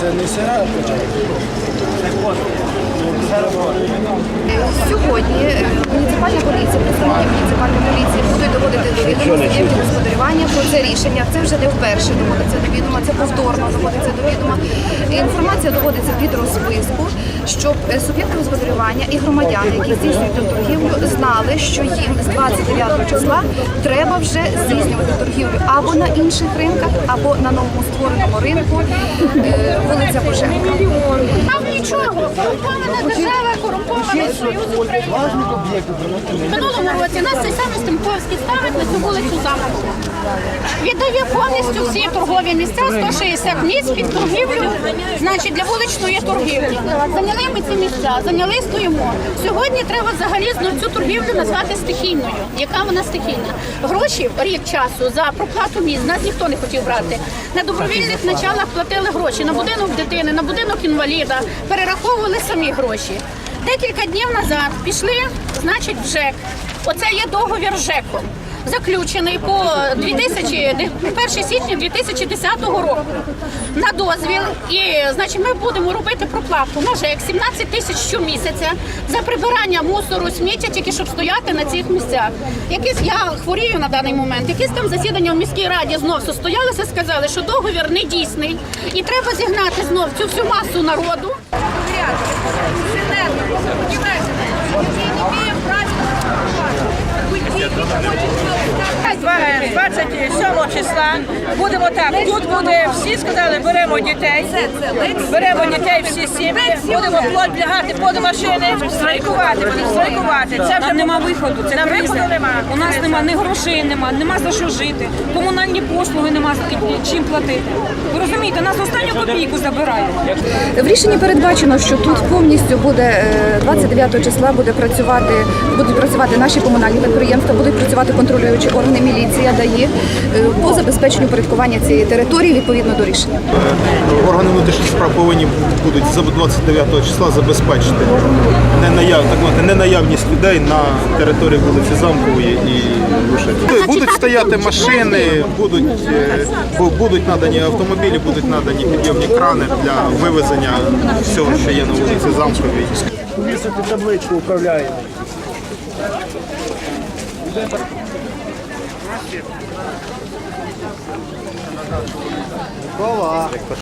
Це не сира. Сьогодні е, муніципальна поліція, представники муніципальної поліції будуть доводити до відома суб'єктів господарювання про це рішення. Це вже не вперше доводиться до відома, це повторно доводиться до відома. Інформація доводиться під розписку, щоб е, суб'єкти господарювання і громадяни, які здійснюють торгівлю, знали, що їм з 29 числа треба вже здійснювати торгівлю або на інших ринках, або на новому створеному ринку е, вулиця Боженка. Там нічого, союз України. В минулому році нас цей самий Стемковський ставить на цю вулицю замку. Віддає повністю всі торгові місця, 160 місць під торгівлю, значить для вуличної торгівлі. Зайняли ми ці місця, зайняли стоїмо. Сьогодні треба взагалі цю торгівлю назвати стихійною. Яка вона стихійна? Гроші рік часу за проплату місць нас ніхто не хотів брати. На добровільних началах платили гроші на будинок дитини, на будинок інваліда, перераховували самі гроші. Декілька днів назад пішли, значить, в ЖЕК. Оце є договір з ЖЕКом. Заключений по 2000, 1 січня 2010 року на дозвіл. І значить, ми будемо робити проплату на ЖЕК 17 тисяч щомісяця за прибирання мусору, сміття, тільки щоб стояти на цих місцях. Якісь я хворію на даний момент. Якісь там засідання в міській раді знов состоялися, сказали, що договір не дійсний, і треба зігнати знов цю всю масу народу. 27 числа будемо так. Тут буде всі сказали, беремо дітей, беремо дітей всі сім'ї, будемо плоть лягати под машини, страйкувати, будемо страйкувати. Це вже нема виходу. Це на виходу нема. У нас нема ні грошей, нема, нема за що жити. Комунальні послуги нема за- чим платити. Ви розумієте, нас останню копійку забирають. В рішенні передбачено, що тут повністю буде е, 29 числа буде працювати, будуть працювати наші комунальні підприємства, будуть працювати контролюючі органи міліція, ДАІ е, по забезпеченню порядкування цієї території відповідно до рішення. Органи внутрішніх справ повинні будуть за 29 числа забезпечити ненаявність людей на території вулиці Замкової і Грушевської. Будуть стояти машини, будуть, е, будуть надані автомобілі, будуть надані підйомні крани для вивезення всього, що є на вулиці Замковій. Вісити табличку управляємо. Микола.